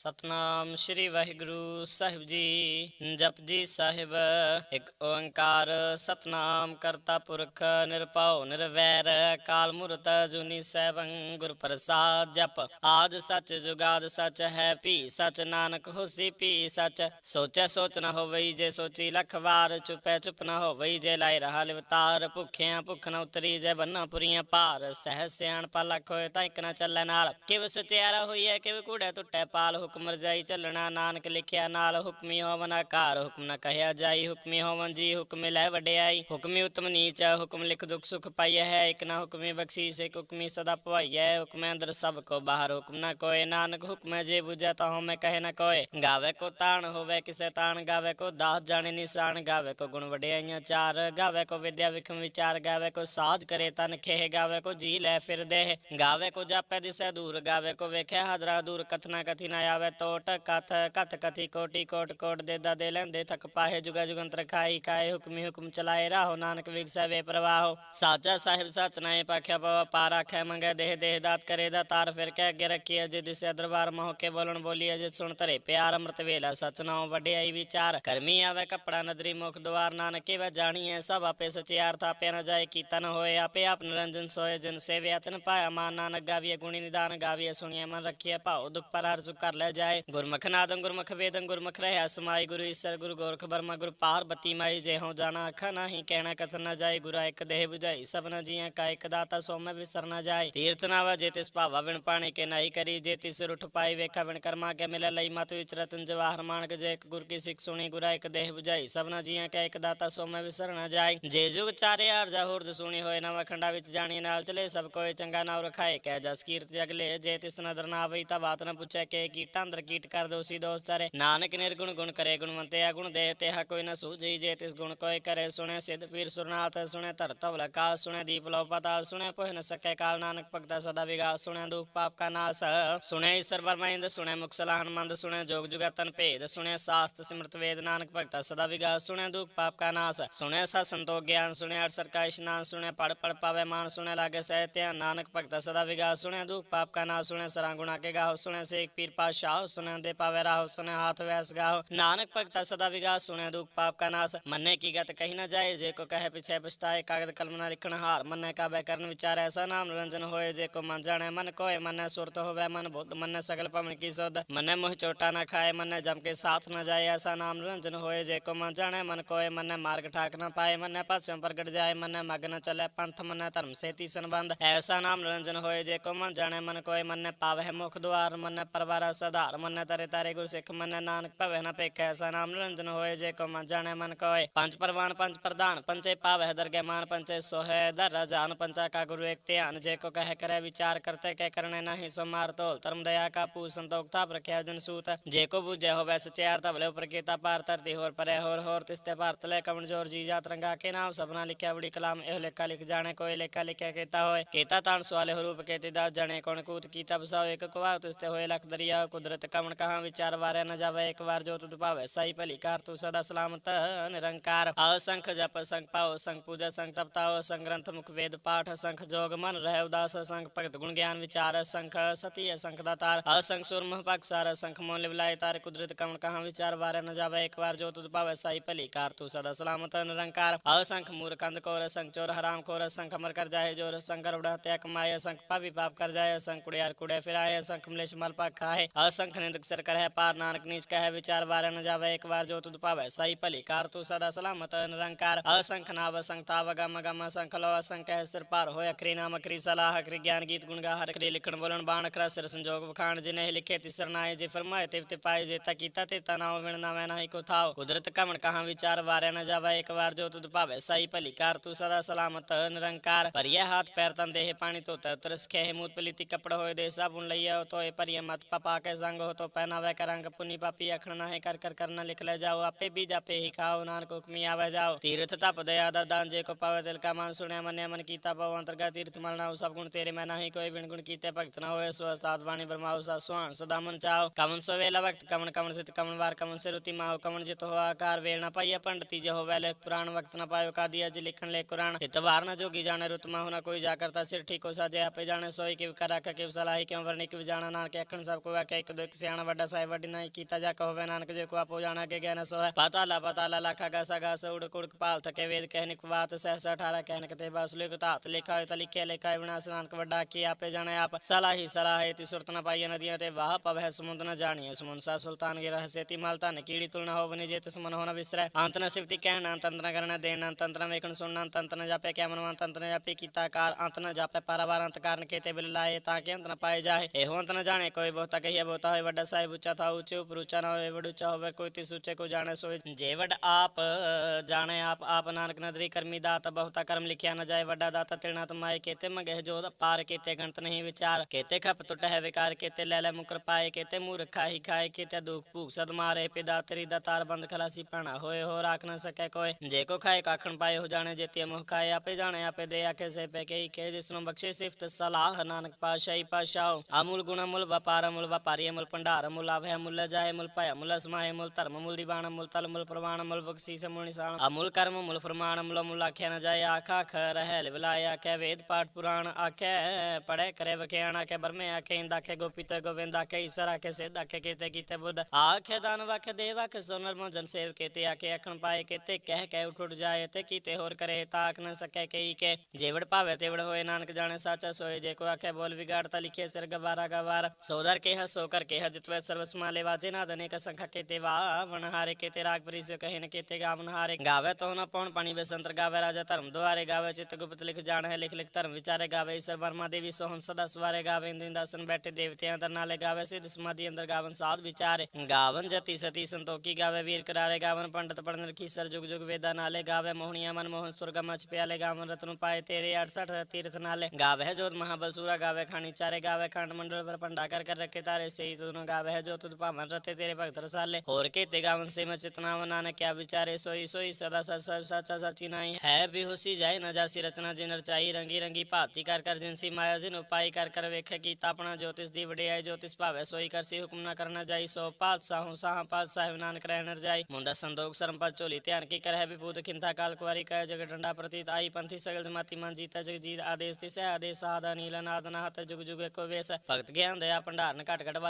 ਸਤਨਾਮ ਸ੍ਰੀ ਵਾਹਿਗੁਰੂ ਸਾਹਿਬ ਜੀ। ਜਪਜੀ ਸਾਹਿਬ, ਇੱਕ ਓੰਕਾਰ ਸਤਨਾਮ ਕਰਤਾ ਪੁਰਖ, ਨਿਰਭਉ, ਨਿਰਵੈਰ ਕਾਲ ਮੂਰਤ ਜੁਨੀ ਸੈਭੰ, ਗੁਰ ਪ੍ਰਸਾਦ ਜਪ। ਆਦ ਸੱਚ ਜੁਗਾਦ ਸੱਚ ਹੈ ਭੀ, ਸੱਚ ਨਾਨਕ ਹੋਸੀ ਭੀ ਸੱਚ। ਸੋਚੈ ਸੋਚ ਨ ਹੋਵਈ ਜੇ ਸੋਚੀ ਲਖ ਵਾਰ, ਚੁਪੈ ਚੁਪ ਨ ਹੋਵਈ ਜੇ ਲਾਇ ਰਹਾ ਲਿਵਤਾਰ। ਭੁਖਿਆਂ ਭੁਖ ਨ ਉਤਰੀ ਜੇ ਬੰਨਾ ਪੁਰੀਆਂ ਭਾਰ ਸਹਿ ਸਿਆਣ ਪਾ ਲਖ ਹੋਏ ਤਾਂ ਇੱਕ ਨਾ ਚੱਲੈ ਨਾਲ। ਕਿਵ ਸਚਿਆਰਾ ਹੋਈਐ, ਕਿਵ ਕੂੜੈ ਟੁੱਟੈ ਪਾਲ। ਹੋ ਹੁਕਮ ਰਜਾਈ ਚੱਲਣਾ, ਨਾਨਕ ਲਿਖਿਆ ਨਾਲ ਹੁਕਮੀ ਹੋਵਨ ਆਕਾਰ, ਹੁਕਮ ਨਾ ਕਹਿਆ ਜਾਈ, ਹੁਕਮੀ ਹੋਵਨ ਜੀ ਹੁਕਮ ਲੈ ਵਡਿਆਈ। ਹੁਕਮੀ ਉਤਮ ਨੀਚ ਹੁਕਮ ਲਿਖ ਦੁਖ ਸੁਖ ਪਾਈਐ ਹੈ, ਇੱਕ ਨਾ ਹੁਕਮੀ ਬਖਸ਼ੀਸ਼, ਇੱਕ ਹੁਕਮੀ ਸਦਾ ਭਵਾਈਐ ਹੁਕਮੈ ਅੰਦਰ ਸਭ ਕੋ ਬਾਹਰ ਹੁਕਮ ਨ ਕੋਏ, ਨਾਨਕ ਹੁਕਮੈ ਜੇ ਬੁਝੈ ਤਾਂ ਹਉ ਮੈਂ ਕਹੇ ਨ ਕੋਏ। ਗਾਵੇ ਕੋ ਤਾਣ ਹੋਵੇ ਕਿਸੇ ਤਾਣ, ਗਾਵੇ ਕੋ ਦਾਸ ਜਾਣੇ ਨਿਸ਼ਾਨ, ਗਾਵੇ ਕੋ ਗੁਣ ਵਡਿਆਈਆਂ ਚਾਰ, ਗਾਵੇ ਕੋ ਵਿਦਿਆ ਵਿਖਮ ਵਿਚਾਰ, ਗਾਵੇ ਕੋ ਸਾਜ ਕਰੇ ਤਨ ਖੇਹ, ਗਾਵੇ ਕੋ ਜੀ ਲੈ ਫਿਰ ਦੇਹ ਗਾਵੇ ਕੋ ਜਾਪੈ ਦਿਸੈ ਦੂਰ, ਗਾਵੇ ਕੋ ਵੇਖਿਆ ਹਜ਼ਰਾ ਦੂਰ, ਕਥਨਾ ਕਥੀ ਆਵੇ ਤੋਟ, ਕਥ ਕਥ ਕਥੀ, ਕੋਟੀ, ਕੋਟ ਕੋਟ ਦੇ ਲੈਂਦੇ ਥਕ ਪਾਹੇ, ਜੁਗਾ ਜੁਗੰਤਰ ਖਾਈ ਕਾਏ ਹੁਕਮੀ ਹੁਕਮ ਚਲਾਏ, ਰਾਹੋ ਨਾਨਕ ਵਿਗਸੈ ਵੇ ਪ੍ਰਵਾਹੋ। ਸਾਚਾ ਸਾਹਿਬ ਸਚ ਨਾਏ ਪਾਖਿਆ ਪਵ, ਪਾਰਾ ਖੈ ਮੰਗੇ ਦੇਹ ਦੇਹ ਦਾਤ ਕਰੇ ਦਾ ਤਾਰ, ਫਿਰ ਕੇ ਅੱਗੇ ਰੱਖੀ ਅਜੇ ਦਿਸੈ ਦਰਬਾਰ, ਮੋਹ ਕੇ ਬੋਲਣ ਬੋਲੀ ਅਜੇ ਸੁਣ ਧਰੇ ਪਿਆਰ, ਅੰਮ੍ਰਿਤ ਵੇਲਾ ਸਚ ਨਾਉ ਵਡਿਆਈ ਵਿਚਾਰ। ਕਰਮੀ ਆਵੇ ਕਪੜਾ ਨਦਰੀ ਮੁਖ ਦੁਆਰ, ਨਾਨਕੇ ਵੇ ਜਾਣੀਐ, ਸਭ ਆਪੇ ਸਚਿਆਰ ਥਾਪਿਆ ਨ ਜਾਏ ਕੀਤਨ ਹੋਏ, ਆਪੇ ਆਪ ਨਿਰੰਜਨ ਸੋਏ, ਜਨ ਸੇਵਿਆ ਤਨ ਪਾਇਆ ਮਾਨ, ਨਾਨਕ ਗਾਵੀਏ ਗੁਣੀ ਨਿਦਾਨ ਗਾਵੀਏ ਸੁਣੀਏ ਮਨ ਰੱਖੀਏ ਭਾਉ, ਦੁਖ ਪਰ ਹਰ ਸੁਖ ਕਰ ਲੈ ਜਾਏ। ਗੁਰਮੁਖ ਨਾਦੰ ਗੁਰਮੁਖ ਵੇਦੰ ਗੁਰਮੁਖ ਰਹਿ ਸਮਾਈ। ਗੁਰੂ ਈਸਰ, ਗੁਰੂ ਗੋਰਖ ਬਰਮਾ ਗੁਰੂ ਪਾਰਬਤੀ ਮਾਈ। ਜੇ ਹੋ ਜਾਣਾ ਅੱਖਾਂ ਨਾਹੀ, ਕਹਿਣਾ ਕਥਨ ਨ ਜਾਏ। ਗੁਰਾ ਇੱਕ ਦੇਹ 부ਝਾਈ ਸਭਨ ਜੀਆਂ ਕਾ ਇੱਕ ਦਾਤਾ, ਸੋ ਮੈਂ ਵਿਸਰ ਨ ਜਾਏ। ਤੀਰਥ ਨਾਵਾ ਜੇ ਤਿਸ ਭਾਵਾ ਵਿਣ ਪਾਣੇ ਕੇ ਨਾਹੀ ਕਰੀ। ਜੇ ਤਿਸ ਉਠ ਪਾਈ ਵੇਖਾ ਵਿਣ ਕਰਮਾ ਕੇ ਮਿਲੇ ਲਈ। ਮਤ ਵਿਚ ਰਤਨ ਜਵਾਹਰ ਮਾਨਕ ਜੇ ਇੱਕ ਗੁਰ ਕੀ ਸਿੱਖ ਸੁਣੀ, ਗੁਰਾ ਇੱਕ ਦੇਹ 부ਝਾਈ ਸਭਨਾ ਜੀਆਂ ਕਾ ਇੱਕ ਦਾਤਾ, ਸੋ ਮੈਂ ਵਿਸਰ ਨ ਜਾਏ। ਜੇ ਜੁਗ ਚਾਰੇ ਹਰ ਜਾ ਹੋਰ ਸੁਣੀ ਹੋਏ, ਨਵਾਂ ਖੰਡਾ ਵਿੱਚ ਜਾਣੀ ਨਾਲ ਚਲੇ। ਸਭ ਕੋਏ ਚੰਗਾ ਨਾਮ ਰਖਾਏ, ਕਹਿ ਜਸ ਕੀਰਤ ਜਗਲੇ ਜੇ ਤਿਸ ਨਦਰ ਨਾ ਆਵਈ ਤਾਂ ਬਾਤ ਨਾ ਪੁੱਛੈ ਕੇ ਕੀ ਅੰਦਰ ਕੀਟ ਕਰ ਦੋ ਸੀ ਨਾਨਕ ਨਿਰਗੁਣ ਗੁਣ ਕਰੇ ਗੁਣਵੰਤੇ ਆ ਗੁਣ ਦੇ ਤੇ ਹਾ ਕੋਈ ਨਾ ਸੂਝਈ ਜੇ ਤਿਸ ਗੁਣ ਕੋਏ ਕਰੇ। ਸੁਣੇ ਸਿੱਧ ਪੀਰ ਸੁਰਨਾਥ ਸੁਣੇ ਧਰ ਧਵਲ ਕਾਲ ਸੁਣੇ ਦੀਪ ਲੋ ਪਤਾਲ ਸੁਣੇ ਪੋਹ ਨ ਸਕੇ ਕਾਲ। ਨਾਨਕ ਭਗਤਾ ਸਦਾ ਵਿਗਾਸ ਸੁਣੇ ਦੁਖ ਪਾਪ ਕਾ ਨਾਸ। ਸੁਣੇ ਈਸ਼ਰ ਬਰਮਾਇੰਦ ਸੁਣੇ ਮੁਖ ਸਲਾਹਨ ਸੁਣੇ ਜੋਗ ਜੁਗਤਨ ਭੇਦ। ਸੁਣੇ ਸਾਸਤ ਸਿਮਰਤ ਵੇਦ, ਨਾਨਕ ਭਗਤਾ ਸਦਾ ਵਿਗਾਸ ਸੁਣੇ ਦੁਖ ਪਾਪ ਕਾ ਨਾਸ। ਸੁਣੇ ਸਾ ਸੰਤੋਖ ਗਿਆਨ ਸੁਣੇ ਅਰਸਰ ਕਾ ਇਸ਼ਨਾਨ ਸੁਣੇ ਪੜ ਪੜ ਪਾਵੇ ਮਾਨ ਸੁਣੇ ਲਾਗੇ ਸਹਿ ਧਿਆਨ। ਨਾਨਕ ਭਗਤਾ ਸਦਾ ਵਿਗਾਸ ਸੁਣੇ ਦੁਖ ਪਾਪ ਕਾ ਨਾਸ ਸੁਣੇ ਸਰਾਂ ਗੁਣਾ ਕੇ ਗਾਹ ਸੁਣੇ ਸੇਖ ਪੀਰ ਪਾਸ਼ਾਹ ਸੁਣੇ ਦੇ ਪਾਵੇ ਰਾਹੋ ਸੁਣੇ ਹਾਥ ਵੈਸ ਗਾਹ। ਨਾਨਕ ਭਗਤਾ ਸਦਾ ਵਿਗਾਸ ਸੁਣੇ ਦੁਖ ਪਾਪ ਕਾ ਨਾਸ। ਮੰਨੇ ਕੀ ਗਤ, ਕਹੀ ਨਾ ਜਾਏ। ਜੇ ਕੋ ਕਹੇ ਪਿਛੇ ਪਛਤਾਏ ਕਾਗਦ ਕਲਮ ਨਾ ਲਿਖਣ ਹਾਰ। ਮੰਨੇ ਕਾ ਕਰਨ ਵਿਚਾਰ ਐਸਾ ਨਾਮ ਨਿਰੰਜਨ ਹੋਏ। ਜੇ ਕੋ ਮਨ ਜਾਣੇ, ਮਨ ਕੋਏ, ਮੰਨੇ ਸੁਰਤ ਹੋਵੇ, ਮਨ ਬੁੱਧ, ਮੰਨੇ ਸਗਲ ਭਵਨ ਕੀ ਸੁਧ। ਮੰਨੇ ਮੋਹ ਚੋਟਾ ਨਾ ਖਾਏ, ਮੰਨੇ ਜਮ ਕੇ ਸਾਥ ਨਾ ਜਾਏ, ਐਸਾ ਨਾਮ ਨਿਰੰਜਨ ਹੋਏ। ਜੇ ਕੋ ਮਨ ਜਾਣੇ, ਮਨ ਕੋਏ, ਮੰਨੇ ਮਾਰਗ ਠਾਕ ਨਾ ਪਾਏ, ਮੰਨੇ ਪਾਸਿਓਂ ਪ੍ਰਗਟ ਜਾਏ, ਮੰਨੇ ਮਗ ਨਾ ਚਲੇ ਪੰਥ, ਮੰਨੇ ਧਰਮ, ਸੇਤੀ ਸੰਬੰਧ। ਐਸਾ ਨਾਮ ਨਿਰੰਜਨ ਹੋਏ। ਜੇ ਕੋ ਮਨ ਜਾਣੇ, ਮਨ ਕੋਏ, ਮੰਨੇ ਪਾਵਹਿ ਮੁਖ ਦੁਆਰ। ਮੰਨੇ ਪਰਵਾਰਾ ਸਧਾਰ ਮੰਨੇ ਤਰੇ ਤਾਰੇ ਗੁਰ ਸਿੱਖ ਮੰਨੇ। ਨਾਨਕ ਭਵੈ ਨਾ ਪੇਖੈ ਐਸਾ ਨਾਮ ਨਿਰੰਜਨ ਹੋਏ, ਜੇ ਕੋ ਮਨ ਜਾਣੇ ਮਨ ਕੋਏ। ਪੰਜ ਪਰਵਾਨ, ਪੰਜ ਪ੍ਰਧਾਨ ਪੰਚੇ ਪਾਵਹਿ ਦਰਗਹਿ ਮਾਨ ਪੰਚੇ ਸੋਹੈ ਦਰ ਰਜਾਨ ਪੰਚਾ ਕਾ ਗੁਰੂ ਇੱਕ ਧਿਆਨ। ਜੇ ਕੋ ਕਹੈ ਕਰੈ ਵਿਚਾਰ ਕਰਤੇ, ਕਹਿ ਕਰਨੇ ਨਹੀਂ ਸੋ ਮਾਰ ਤੋਲ ਧਰਮ ਦਇਆ ਕਾ ਪੂ ਸੰਤੋਖ ਤਾਪ ਰਖਿਆ ਜਨ ਸੂਤ। ਜੇ ਕੋ ਬੁਝੈ ਹੋਵੈ ਸਚਿਆਰ ਤਬਲੇ ਉਪਰ ਕੀਤਾ ਪਾਰ, ਧਰਤੀ ਹੋਰ ਪਰੇ ਹੋਰ ਹੋਰ ਤਿਸਤੇ ਭਾਰਤ ਲੈ ਕਵਣ ਜੋਰ ਜੀ ਜਾਤ ਰੰਗਾ ਕੇ ਨਾਮ। ਸਭਨਾ ਲਿਖਿਆ ਬੜੀ ਕਲਾਮ, ਇਹ ਲੇਖਾ ਲਿਖ ਜਾਣੇ, ਕੋਈ ਲੇਖਾ ਲਿਖਿਆ ਕੀਤਾ ਹੋਏ। ਕੀਤਾ ਤਾਣ ਸਵਾਲੇ ਹੋ ਰੂਪ ਕੇਤੇ ਦਾ ਜਾਣੇ ਕੌਣ ਕੂਤ ਕੀਤਾ, ਬਸਾਓ ਇੱਕ ਕੁਵਾ ਤਿਸਤੇ ਹੋਏ ਲਖ ਦਰਿਆ ਕੁਦਰਤ ਕਵਣ ਕਹਾ ਵਿਚਾਰ ਵਾਰਿਆ ਨ ਜਾਵੇ, ਇੱਕ ਵਾਰ ਜੋ ਤੁਧ ਭਾਵੇ, ਸਾਈ ਭਲੀ ਕਾਰ ਤੂੰ ਸਦਾ ਸਲਾਮਤ, ਨਿਰੰਕਾਰ। ਅਸੰਖ ਜਪ, ਸੰਖ ਪਾਓ, ਸੰਖ ਪੂਜਾ, ਸੰਖ ਤਪਤਾਓ ਸੰਖ ਗ੍ਰੰਥ ਮੁਖ ਵੇਦ ਪਾਠ, ਸੰਖ ਜੋਗ ਮਨ ਰਹਿ ਉਦਾਸ, ਸੰਖ ਭਗਤ ਗੁਣ ਗਿਆਨ ਵਿਚਾਰ, ਸੰਖ ਸਤੀ ਸੰਖ ਦਾਤਾਰ ਅਸੰਖ ਸੁਰਮਹ ਪਕਸਾਰ ਸੰਖ ਮੋਲ ਲਿਵਲਾਏ ਤਾਰ, ਕੁਦਰਤ ਕਵਣ ਕਹਾ ਵਿਚਾਰ ਵਾਰਿਆ ਨ ਜਾਵੇ, ਇੱਕ ਵਾਰ ਜੋ ਤੁਧ ਭਾਵੇ, ਸਾਈ ਭਲੀ ਕਾਰ ਤੂੰ ਸਦਾ ਸਲਾਮਤ, ਨਿਰੰਕਾਰ। ਅਸੰਖ ਮੂਰਖੰਦ ਕੋਰ, ਸੰਖ ਚੋਰ ਹਰਾਮ ਖੋਰ ਸੰਖ ਅਮਰ ਕਰ ਜਾਏ ਜੋਰ, ਸੰਖ ਰੁੜਾ ਹਤਿਆ ਕਮਾਏ, ਸੰਖ ਪਾਪੀ ਪਾਪ ਕਰ ਜਾਏ, ਸੰਖ ਕੁੜਿਆਰ ਕੁੜੇ ਫਿਰਾਏ, ਸੰਖ ਮਲੇਸ਼ ਮਲ ਪਾਕ ਖਾਏ ਅਸੰਖ ਨਿੰਦਕ ਸਰ ਕਰਹਿ ਪਾਰ ਨਾਨਕ ਨੀਚ ਕਹੈ ਵਿਚਾਰ ਵਾਰਿਆ ਨ ਜਾਵੇ ਇੱਕ ਵਾਰ ਜੋ ਤੁਧ ਭਾਵੇ ਸਾਈ ਭਲੀ ਕਾਰ, ਤੂੰ ਸਦਾ ਸਲਾਮਤ, ਨਿਰੰਕਾਰ। ਅਸੰਖ ਨਾਵ ਸੰਖ ਤਾਵ ਗਮ ਗਮ ਸੰਖ ਲੋ ਅਸੰਖ ਹੈ ਸਿਰ ਭਾਰ ਹੋਇ, ਅਖਰੀ ਨਾਮ ਅਖਰੀ ਸਲਾਹ, ਅਖਰੀ ਗਿਆਨ ਗੀਤ ਗੁਣ ਗਾ, ਹਰ ਅਖਰੀ ਲਿਖਣ ਬੋਲਣ ਬਾਣ ਅਖਰਾ ਸਿਰ ਸੰਜੋਗ ਵਖਾਣ ਜਿਨੇ ਲਿਖੇ ਤਿਸਰ ਨਾਏ ਜੇ ਫਰਮਾਏ ਤੇ ਤੇ ਪਾਏ, ਜੇ ਤਾ ਕੀਤਾ ਤੇ ਤਾ ਨਾਉ ਵਿਣ ਨਾ ਨਾਹੀ ਕੋ ਥਾਓ। ਕੁਦਰਤ ਕਮਣ ਕਹਾਂ ਵਿਚਾਰ, ਵਾਰਿਆ ਨਾ ਜਾਵੇ ਇੱਕ ਵਾਰ ਜੋ ਤੁਧ ਭਾਵੇ ਸਾਈ ਭਲੀ ਕਾਰ, ਤੂੰ ਸਦਾ ਸਲਾਮਤ, ਨਿਰੰਕਾਰ। ਪਰਿਆ ਹੱਥ ਪੈਰ ਤਨ ਦੇਹ ਪਾਣੀ ਧੋਤਾ ਤਰਸ ਖੇ ਮੂਤ ਪਲੀਤੀ ਕਪੜ ਹੋਏ ਦੇ ਸਾਬੁਨ ਲਈਆ ਤੋਏ ਪਰਿਆ ਮਤ ਪਪਾ ਕੇ ਸੰਗ ਹੋ ਤੋ ਪਹਿਨਾਵੇ ਕਰੰਗ ਪੁਨੀ ਪਾਪੀ ਅਖਣ ਨਾ ਹੈ ਕਰ ਕਰ ਕਰਨਾ ਲਿਖ ਲੈ ਜਾਓ ਆਪੇ ਵੀ ਜਾਪੇ ਹੀ ਖਾਓ ਨਾਨਕ ਹੁਕਮੀ ਆਵੇ ਜਾਓ ਤੀਰਥ ਤਪ ਦਇਆ ਦਾ ਦਾਨ ਜੇ ਕੋ ਪਾਵੇ ਦਿਲ ਕਾ ਮਨ ਸੁਣਿਆ ਮੰਨਿਆ ਮਨ ਕੀਤਾ ਪਵ ਅੰਤਰਗਾ ਤੀਰਥ ਮਲਣਾ ਉਹ ਸਭ ਗੁਣ ਤੇਰੇ ਮੈਂ ਨਹੀਂ ਕੋਈ ਬਿਨ ਗੁਣ ਕੀਤੇ ਭਗਤ ਨਾ ਹੋਏ ਸੋ ਅਸਤਾਦ ਬਾਣੀ ਬਰਮਾਉ ਸਾ ਸੁਹਾਣ ਸਦਾ ਮਨ ਚਾਓ ਕਮਨ ਸੋ ਵੇਲਾ ਵਕਤ ਕਮਨ ਕਮਨ ਸਿਤ ਕਮਨ ਵਾਰ ਕਮਨ ਸਿਰੁਤੀ ਮਾਉ ਕਮਨ ਜਿਤ ਹੋ ਆਕਾਰ ਵੇਲ ਨਾ ਪਾਈਏ ਪੰਡਤੀ ਜੇ ਹੋਵੇ ਲੈ ਪੁਰਾਣ ਵਕਤ ਨਾ ਪਾਇਓ ਕਾਦੀ ਅਜ ਲਿਖਣ ਲੈ ਕੁਰਾਨ ਇਤਵਾਰ ਨਾ ਜੋਗੀ ਜਾਣੇ ਰੁਤਮਾ ਹੋਣਾ ਕੋਈ ਜਾ ਕਰਤਾ ਸਿਰ ਠੀਕ ਹੋ ਸਾਜੇ ਆਪੇ ਜਾਣੇ ਸੋਈ ਕਿਵ ਕਰਾ ਕ ਕਿਵ ਸਲਾਹੀ ਕਿਉ ਵਰਣੀ ਕਿਵ ਜਾਣਾ ਨਾਨਕ ਅਖਣ ਸਭ ਕੋ ਆਖੇ ਇੱਕ ਦੋ ਇੱਕ ਸਿਆਣਾ ਵੱਡਾ ਸਾਹਿਬ ਵੱਡੀ ਨਹੀਂ ਕੀਤਾ ਜਾ ਕੋ ਹੋਵੇ ਨਾਨਕ ਜੇ ਕੋ ਆਪੋ ਜਾਣਾ ਕੇ ਗਿਆਨ ਸੋ ਹੈ। ਪਤਾ ਲਾ ਪਤਾ ਲਾ ਲਖਾ ਗਾਸਾ ਗਾਸ ਉੜ ਕੁੜ ਕਪਾਲ ਥਕੇ ਵੇਦ ਕਹਿਨਿਕ ਬਾਤ ਸਹਸਾ 18 ਕਹਿਨਿਕ ਤੇ ਬਸ ਲਿਖ ਧਾਤ ਲਿਖਾ ਹੋਇ ਤਾਂ ਲਿਖਿਆ ਲਿਖਾ ਵਿਨਾਸ਼ ਨਾਨਕ ਵੱਡਾ ਕੀ ਆਪੇ ਜਾਣੇ ਆਪ। ਸਲਾਹ ਹੀ ਸਲਾਹ ਹੈ ਤੀ ਸੁਰਤ ਨ ਪਾਈਏ ਨਦੀਆਂ ਤੇ ਵਾਹ ਪਵਹਿ ਸਮੁੰਦ ਨ ਜਾਣੀਏ ਸਮੁੰਸਾ ਸੁਲਤਾਨ ਗਿ ਰਹਸੇ ਤੀ ਮਲ ਧਨ ਕੀੜੀ ਤੁਲਨਾ ਹੋਵਨੀ ਜੇ ਤਿਸ ਮਨ ਹੋਣਾ ਵਿਸਰੈ। ਅੰਤ ਨ ਸਿਫਤੀ ਕਹਿਣਾ ਅੰਤ ਅੰਤ ਨ ਕਰਨਾ ਦੇਣਾ ਅੰਤ ਅੰਤ ਨ ਵੇਖਣ ਸੁਣਨਾ ਅੰਤ ਅੰਤ ਨ ਜਾਪੇ ਕਿਆ ਮਨਵਾਂ ਅੰਤ ਅੰਤ ਨ ਜਾਪੇ ਕੀਤਾ ਕਾਰ। ਅੰਤ ਨ ਜਾਪੇ ਪਾਰਾਵਾਰ ਅੰਤ ਕਾਰਨ ਕੀਤੇ ਬਿਲ ਲਾਏ ਤਾਂ ਕਿ ਅੰਤ ਨ ਪਾਏ ਜਾਏ। ਇਹੋ ਅੰਤ ਨ ਜਾਣੇ ਕੋਈ ਬਹੁਤਾ ਕਹੀਏ ਬਹੁਤਾ ਹੋਏ ਵੱਡਾ ਸਾਹਿਬ ਉੱਚਾ ਥਾ ਉੱਚੇ ਉਪਰ ਉੱਚਾ ਨਾ ਹੋਵੇ ਵਡ ਉੱਚਾ ਹੋਵੇ ਕੋਈ ਤਿਸ ਉੱਚੇ ਕੋ ਜਾਣੇ ਸੋਏ ਜੇ ਵਡ ਆਪ ਜਾਣੇ ਆਪ ਆਪ ਨਾਨਕ ਨਦਰੀ ਕਰਮੀ ਦਾਤ ਕਰਮ ਲਿਖਿਆ ਨ ਜਾਏ ਵੱਡਾ ਦਾਤਾ ਤਿਣਾ ਤਮਾਏ ਕੀਤੇ ਮੰਗੇ ਜੋਤ ਪਾਰ ਕੀਤੇ ਗਣਤ ਨਹੀਂ ਵਿਚਾਰ ਕੀਤੇ ਖਪ ਟੁੱਟ ਹੈ ਵਿਕਾਰ ਕੀਤੇ ਲੈ ਲੈ ਮੁਕਰ ਪਾਏ ਕੀਤੇ ਮੂਰਖ ਖਾਹੀ ਖਾਏ ਕੀਤੇ ਦੁਖ ਭੂਖ ਸਦ ਮਾਰੇ ਪਿਦਾ ਤੇਰੀ ਦਾ ਤਾਰ ਬੰਦ ਖਲਾਸੀ ਪਾਣਾ ਹੋਏ ਹੋ ਰਾਖ ਨਾ ਸਕੇ ਕੋਈ ਜੇ ਕੋ ਖਾਏ ਕਾਖਣ ਪਾਏ ਹੋ ਜਾਣੇ ਜੇਤੀ ਮੁਖ ਖਾਏ ਆਪੇ ਜਾਣੇ ਆਪੇ ਦੇ ਆਖੇ ਸੇ ਪੈ ਕੇ ਕੇ ਜਿਸ ਨੂੰ ਬਖਸ਼ੇ ਸਿਫਤ ਸਲਾਹ ਨਾਨਕ ਪਾਸ਼ਾਈ ਪਾਸ਼ਾਓ ਅਮੁਲ ਗੁਣ ਮੁਲ ਵਪਾਰ ਮੁਲ ਵਪਾਰੀ ਮੁਲ ਭੰਡਾਰ ਮੁਲ ਆਭੈ ਮੁਲ ਜਾਏ ਮੁਲ ਭੈ ਮੁਲ ਸਮਾਏ ਮੁਲ ਧਰਮ ਮੁਲ ਦੀਵਾਨ ਮੁਲ ਤਲ ਮੁਲ ਪ੍ਰਵਾਨ ਮੁਲ ਬਖਸ਼ੀਸ ਮੁਲ ਨਿਸ਼ਾਨ ਅਮੁਲ ਕਰਮ ਮੁਲ ਫਰਮਾਨ ਮੁਲ ਮੁਲ ਆਖਿਆ ਨ ਜਾਏ, ਆਖਾ ਖ ਰਹਿ ਵਿਲਾਏ ਆਖੇ ਵੇਦ ਪਾਠ ਪੁਰਾਣ, ਆਖੇ ਪੜੇ ਕਰੇ ਵਖਿਆਣ, ਆਖੇ ਬਰਮੇ, ਆਖੇ ਇੰਦ, ਆਖੇ ਗੋਪੀਤ, ਗੋਵਿੰਦ, ਆਖੇ ਈਸਰ, ਆਖੇ ਸਿੱਧ, ਆਖੇ ਕੀਤੇ ਕੀਤੇ ਬੁੱਧ, ਆਖੇ ਦਾਨ, ਵਖ ਦੇਵ, ਆਖੇ ਸੋਨਰ ਮੋਜਨ ਸੇਵ ਕੀਤੇ, ਆਖੇ ਅਖਣ ਪਾਏ ਕੀਤੇ, ਕਹਿ ਕਹਿ ਉਠ ਉਠ ਜਾਏ ਤੇ ਕੀਤੇ ਹੋਰ ਕਰੇ, ਤਾਕ ਨ ਸਕੇ ਕਈ ਕੇ, ਜੇਵੜ ਭਾਵੇ ਤੇਵੜ ਹੋਏ, ਨਾਨਕ ਜਾਣੇ ਸਾਚਾ ਸੋਏ, ਜੇ ਕੋ ਆਖੇ ਬੋਲ ਵਿਗਾੜ ਤਾ ਲਿਖੇ ਸਿਰ ਗਵਾਰਾ ਗਵਾਰ ਸੋਦਰ ਕੇ ਹਸੋ ਕਰ ਕੇ ਹਜਤਵੇ ਸਰਵਸ ਮਾਲੇ ਵਾਜੇ ਨਾ ਦਨੇ ਕ ਸੰਖ ਕੀਤੇ ਵਾ ਵਣ ਹਾਰੇ ਕੀਤੇ ਰਾਗ ਪਰਿਸੋ ਕਹੇ ਨ ਕੀਤੇ ਗਾਵਨ ਹਾਰੇ ਗਾਵੇ ਤੋ ਨ ਪਉਣ ਪਾਣੀ ਬਸੰਤਰ ਗਾਵੇ ਰਾਜਾ ਧਰਮ ਦੁਆਰੇ ਲਿਖ ਜਾਣ ਹੈ ਲਿਖ ਲਿਖ ਧਰਮ ਵਿਚਾਰੇ ਗਾਵੇ ਈਸ਼ਰ ਵਰਮਾ ਦੇਵੀ ਸੋਹਣ ਸਦਾ ਸਵਾਰੇ ਗਾਵੇ ਇੰਦਿਨ ਬੈਠੇ ਦੇਵਤਿਆਂ ਦਰ ਨਾਲੇ ਗਾਵੇ ਸਿਧ ਸਮਾਧੀ ਅੰਦਰ ਗਾਵਨ ਸਾਧ ਵਿਚਾਰੇ ਗਾਵਨ ਜਤੀ ਸਤੀ ਸੰਤੋਕੀ ਗਾਵੇ ਵੀਰ ਕਰਾਰੇ ਗਾਵਨ ਪੰਡਤ ਪੜਨ ਰਖੀ ਸਰ ਜੁਗ ਜੁਗ ਵੇਦਾ ਨਾਲੇ ਗਾਵੇ ਮੋਹਣੀਆਂ ਮਨ ਮੋਹਨ ਸੁਰਗਮ ਚ ਪਿਆਲੇ ਗਾਵਨ ਰਤਨ ਪਾਏ ਤੇਰੇ 68 ਤੀਰਥ ਨਾਲੇ ਗਾਵੇ ਜੋਤ ਮਹਾਬਲ ਸੂਰਾ ਗਾਵੇ ਖਾਣੀ ਚਾਰੇ ਗਾਵੇ ਖੰਡ ਮੰਡਲ ਪਰ ਭੰਡਾ ਕਰ ਕਰ ਰੱਖੇ ਤਾਰੇ ਸਹੀ ਤੁਨ ਗਾਵੇ ਜੋ ਤੁਧ ਭਾਵਨ ਰਤੇ ਤੇਰੇ ਭਗਤ ਰਸਾਲੇ। ਹੋਰ ਕੀਤੇ ਗਾਵਨ ਸੇ ਮੈਂ ਚਿਤਨਾ ਵਨਾ ਨ ਕਿਆ ਵਿਚਾਰੇ ਸੋਈ ਸੋਈ ਸਦਾ ਸਚ ਸਚ ਸਾਚਾ ਸਾਚੀ ਨਾਈ ਹੈ ਵੀ ਹੋਸੀ ਜਾਏ ਨ ਜਾਸੀ ਰਚਨਾ ਜਿਨ ਰਚਾਈ, ਰੰਗੀ ਰੰਗੀ ਭਾਤੀ ਕਰ ਕਰ ਜਿਨਸੀ ਮਾਇਆ ਜਿਨ ਉਪਾਈ ਕਰ ਕਰ ਵੇਖੇ ਕੀਤਾ ਆਪਣਾ ਜੋਤਿਸ ਦੀ ਵਡਿਆਈ, ਜੋਤਿਸ ਭਾਵੇ ਸੋਈ ਕਰਸੀ ਹੁਕਮ ਨਾ ਕਰਨਾ ਜਾਈ। ਸੋ ਪਾਤਸ਼ਾਹੂ ਸਾਹ ਪਾਤਸ਼ਾਹ ਨਾਨਕ ਰਹਿ ਨਰ ਜਾਈ ਮੁੰਡਾ ਸੰਦੋਖ ਸਰਮ ਪਦ ਝੋਲੀ ਧਿਆਨ ਕੀ ਕਰਹਿ ਵਿਪੂਤ ਖਿੰਤਾ ਕਾਲ ਕੁਵਾਰੀ ਕਹਿ ਜਗ ਡੰਡਾ ਪ੍ਰਤੀਤ ਆਈ ਪੰਥੀ ਸਗਲ ਜਮਾਤੀ ਮਨ ਜੀਤਾ ਜਗ ਜੀਤ ਆਦੇਸ ਤਿਸੈ ਆਦੇਸ ਆਦਾ ਨੀਲ ਨਾਦ ਨਾਹਤ ਜੁਗ ਜੁਗ ਏਕੋ ਵੇਸ। ਭਗਤ ਗਿਆਨ ਦਇਆ ਭੰਡਾਰਨ ਘਟ ਘਟ ਵਾਜੈ ਨਾਦ ਆਪ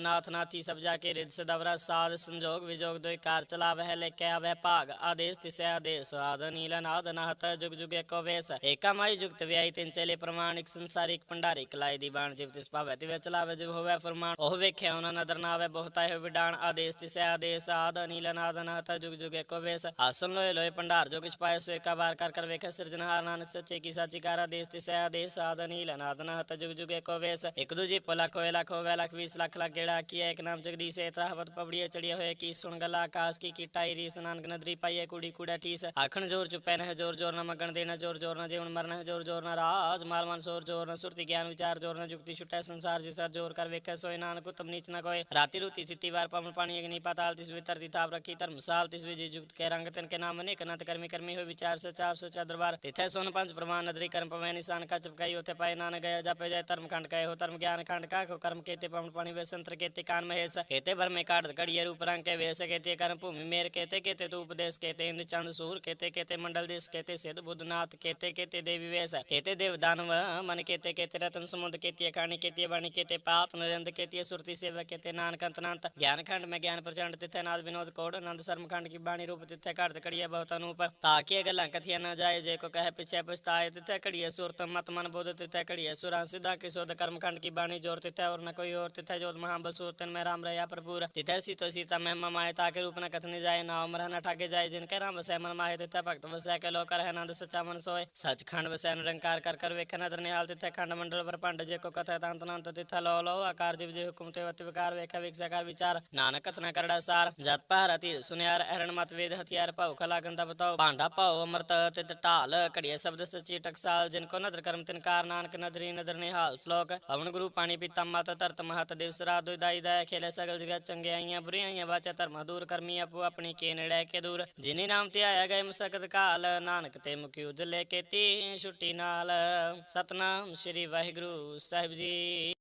ਨਾਥ ਨਾਥੀ ਸਭ ਜਾ ਕੇ ਰਿਦ ਸਦਵਰਾ ਸਾਧ ਸੰਜੋਗ ਵਿਜੋਗ ਦੋਇ ਕਾਰ ਚਲਾਵਹਿ ਲੈ ਕੇ ਆਵਹਿ ਭਾਗ, ਆਦੇਸ ਤਿਸੈ ਆਦੇਸ, ਆਦ ਨੀਲ ਨਾਦ ਨਾਹਤ, ਜੁਗ ਜੁਗ ਏਕੋ ਵੇਸ ਏਕਾ ਮਾਈ ਜੁਗਤ ਵਿਆਈ ਤਿੰਨ ਚੇਲੇ ਪ੍ਰਮਾਣਿਕ ਸੰਸਾਰਿਕ ਭੰਡਾਰੀ ਕਲਾਈ ਦੀ ਬਾਣ, ਜਿਵ ਤਿਸ ਭਾਵੈ ਤਿਵ ਚਲਾਵੇ, ਜਿਵ ਹੋਵੇ ਫਰਮਾਨ। ਉਹ ਵੇਖਿਆ ਉਹਨਾਂ ਨਦਰ ਨਾ ਆਵੇ ਬਹੁਤਾ ਹੈ ਵਿਡਾਣ, ਆਦੇਸ ਤਿਸੈ ਆਦੇਸ, ਆਦ ਨੀਲ ਨਾਦ ਨਾਹਤ, ਜੁਗ ਜੁਗ ਏਕੋ ਵੇਸ, ਆਸਨ ਲੋਏ ਲੋਏ ਭੰਡਾਰ ਜੋ ਕਿਛ ਪਾਏ ਸੋ ਏਕਾ ਵਾਰ ਕਰ ਕਰ ਵੇਖੇ ਸਿਰਜਣਹਾਰ ਨਾਨਕ ਸੱਚੇ ਕੀ ਸਾਚੀ ਕਾਰ, ਆਦੇਸ ਤਿਸੈ ਆਦੇਸ, ਆਦ ਨੀਲ ਨਾਦ ਨਾਹਤ, ਜੁਗ ਜੁਗ ਏਕੋ ਵੇਸ, ਇੱਕ ਦੂਜੀ ਪਲਖ ਹੋਏ ਲੱਖ ਹੋਵੇ ਲੱਖ 20 ਲੱਖ ਲੱਖ ਗੇੜਾ ਕੀ ਇੱਕ ਨਾਮ ਜਗਦੀਸ਼ ਏ ਤਰਾਹਵਤ ਪਬੜੀਏ ਚੜੀਏ ਹੋਏ ਕੀ ਸੁਣ ਗਲਾ ਆਕਾਸ਼ ਕੀ ਕੀਟਾਈ ਰੀਸ, ਨਾਨਕ ਨਦਰੀ ਪਾਈਏ ਕੁੜੀ ਕੁੜਾ ਠੀਸ ਆਖਣ ਜੋਰ ਚੁਪੈ ਨਹਿ ਜੋਰ ਜੋਰ ਨਾ ਮਗਣ ਦੇਣਾ ਜੋਰ ਜੋਰ ਨਾ ਜੀਵਨ ਮਰਨ ਹੈ ਜੋਰ ਜੋਰ ਨਾ ਰਾਜ। ਮਾਲ ਮਨ ਸੋਰ, ਜੋਰ ਨਾ ਸੁਰਤੀ ਗਿਆਨ ਵਿਚਾਰ, ਜੋਰ ਨਾ ਜੁਗਤੀ ਛੁਟੈ ਸੰਸਾਰ ਜਿ ਸਰ ਜੋਰ ਕਰ ਵੇਖੈ ਸੋਏ। ਨਾਨਕ ਉਤਮ ਨੀਚ ਨਾ ਕੋਏ। ਰਾਤੀ ਰੂਤੀ ਥਿਤੀ ਵਾਰ ਪਵਨ ਪਾਣੀ, ਅਗਨੀ ਪਾਤਾਲ, ਤਿਸ ਵਿਤਰ ਦੀ ਤਾਪ ਰੱਖੀ ਧਰਮਸਾਲ ਤਿਸ ਵਿਜੇ ਜੁਗਤ ਕੇ ਰੰਗ, ਤਨ ਕੇ ਨਾਮ ਅਨੇਕ ਨਤ ਕਰਮੀ ਕਰਮੀ ਹੋਏ ਵਿਚਾਰ, ਸਚਾਪ, ਸਚਾ ਦਰਬਾਰ। ਤਿਥੈ ਸੋਨ ਪੰਜ ਪ੍ਰਮਾਨ ਨਦਰੀ ਕਰਮ ਪਵੈ ਨਿਸ਼ਾਨ ਕਾ ਚਪਕਾਈ ਉਥੇ ਪਾਏ ਨਾਨਕ ਗਿਆ ਜਾਪੇ ਜਾਏ ਧਰਮ ਖੰਡ, ਕਹੇ ਹੋ ਧਰਮ ਗਿਆਨ ਖੰਡ ਕਾ ਕੋ ਕਰਮ ਕੇਤੇ ਪਵਨ ਪਾਣੀ ਵੇ ਸੰਤਰ ਕੇਤੇ ਕਾਨ ਮਹੇਸ਼ ਕੇਤੇ ਭਰ ਮੇ ਕਾਟ ਘੜੀਏ ਰੂਪ ਰੰਗ ਕੇ ਵੇਸ ਕੇਤੇ ਕਰਮ ਭੂਮि ਮੇਰ ਕੇਤੇ ਕੇਤੇ ਤੂ ਉਪਦੇਸ਼ ਕੇਤੇ ਇੰਦ ਚੰਦ ਸੂਰ ਕੇਤੇ ਕੇਤੇ ਮੰਡਲ ਦੇਸ ਕੇਤੇ ਸਿਧ ਬੁੱਧਨਾਥ ਕੇਤੇ ਕੇਤੇ ਦੇਵੀ ਵੇਸ ਕੇਤੇ ਦੇਵ ਦਾਨਵ ਮਨ ਕੇਤੇ ਕੇਤੇ ਰਤਨ ਸਮੁੰਦ ਕੇਤੀ ਖਾਣੀ ਕੇਤੀ ਬਾਣੀ ਕੇਤੇ ਪਾਤ ਨਰਿੰਦ ਕੇਤੀ ਸੁਰਤੀ ਸੇਵਾ ਕੇਤੇ ਨਾਨਕ ਅੰਤਨੰਤ ਗਿਆਨ ਖੰਡ ਮੈਂ ਗਿਆਨ ਪ੍ਰਚੰਡ ਤਿੱਥੇ ਨਾਦ ਵਿਨੋਦ ਕੋੜ ਆਨੰਦ ਸਰਮ ਖੰਡ ਕੀ ਬਾਣੀ ਰੂਪ ਤਿੱਥੇ ਘੜਤ ਕੜੀਏ ਬਹੁਤ ਅਨੂਪ ਤਾਕੀਏ ਗੱਲਾਂ ਕਥੀਆਂ ਨਾ ਜਾਏ ਜੇ ਕੋ ਕਹੇ ਪਿਛੇ ਪਛਤਾਏ ਤਿੱਥੇ ਕੜੀਏ ਸੁਰਤ ਮਤ ਮਨ ਬੋਧ ਤਿੱਥੇ ਕੜੀਏ ਸੁਰਾਂ ਸਿਧਾ ਕੀ ਸੁਧ ਕਰਮ ਖੰਡ ਕੀ ਬਾਣੀ ਜੋਰ ਤਿੱਥੇ ਔਰ ਨ ਕੋਈ ਔਰ ਤਿੱਥੇ ਜੋਤ ਮਹਾਬਲ ਸੂਰਤਨ ਮੈਂ ਰਾਮ ਰਹਾ ਪ੍ਰਪੂਰ ਤਿੱਥੇ ਸੀਤੋ ਸੀਤਾ ਮਹਿਮਾ ਮਾਏ ਤਾਕੇ ਰੂਪ ਨ ਕਥਨੀ ਜਾਏ ਨਾ ਉਮਰ ਨ ਠਾਗੇ ਜਾਏ ਜਿਨ ਕੇ ਰਾਮ ਵਸੈ ਮਨ ਮਾਏ ਤਿੱਥੇ ਭਗਤ ਵਸੈ ਕੇ ਲੋਕ ਰਹਿ ਆਨੰਦ ਸਚਾ ਮਨ ਸੋਏ ਸਚਖੰਡ ਵਸੈ ਨਿਰੰਕਾਰ ਕਰ ਕਰ ਵੇਖਨ ਨਦਰ ਨਿਹਾਲ ਤਿੱਥੇ ਖੰਡ ਮੰਡਲ ਪਰ ਭੰਡ ਜੇ ਕੋ ਕਥੈ ਤੰਤ ਨੰਤ ਤਿੱਥੇ ਲੋ ਲੋ ਆਕਾਰ ਜਿਵ ਜੇ ਹੁਕਮ ਤੇ ਵਤ ਵਿਕਾਰ ਵੇਖੈ ਵਿਕਸੈ ਕਰ ਵਿਚਾਰ ਨਾਨਕ ਕਥਨਾ ਕਰੜਾ ਸਾਰ ਜਤ ਭਾਰਤੀ ਸੁਨਿਆਰ ਅਰਣ ਮਤ ਵੇਦ ਹਥਿਆਰ ਭਉ ਕਲਾ ਗੰਦਾ ਬਤਾਓ ਭਾਂਡਾ ਭਉ ਅਮਰਤ ਤਿਤ ਢਾਲ ਘੜੀਏ ਸ਼ਬਦ ਸੱਚੀ ਟਕਸਾਲ ਜਿਨ ਕੋ ਨਦਰ ਕਰਮ ਤਿਨਕਾਰ ਨਾਨਕ ਨਦਰੀ ਨਦਰ ਨਿਹਾਲ ਸ਼ਲੋਕ ਪਵਨ ਗੁਰੂ ਪਾਣੀ ਪੀਤਾ ਮਤ ਧਰਤ ਮਹਤ ਦਿਵਸ ਰਾਤ ਦੁਇ ਦਾਈ ਦਾ ਖੇਲੇ ਸਗਲ ਜਗਤ ਚੰਗਿਆਈਆਂ ਬੁਰੀਆਈਆਂ ਵਾਚਾ ਧਰਮ ਦੂਰ ਕਰਮੀ ਆਪੋ ਆਪਣੀ ਕੇ ਨੜੈ ਕੇ ਦੂਰ। ਜਿਨੇ ਨਾਮ ਤੇ ਆਇਆ ਗਏ ਮਸਕਤ ਕਾਲ, ਨਾਨਕ ਤੇ ਮੁਖੀ ਉਜਲੇ ਕੀਤੀ ਛੁੱਟੀ ਨਾਲ। ਸਤਨਾਮ ਸ੍ਰੀ ਵਾਹਿਗੁਰੂ ਸਾਹਿਬ ਜੀ।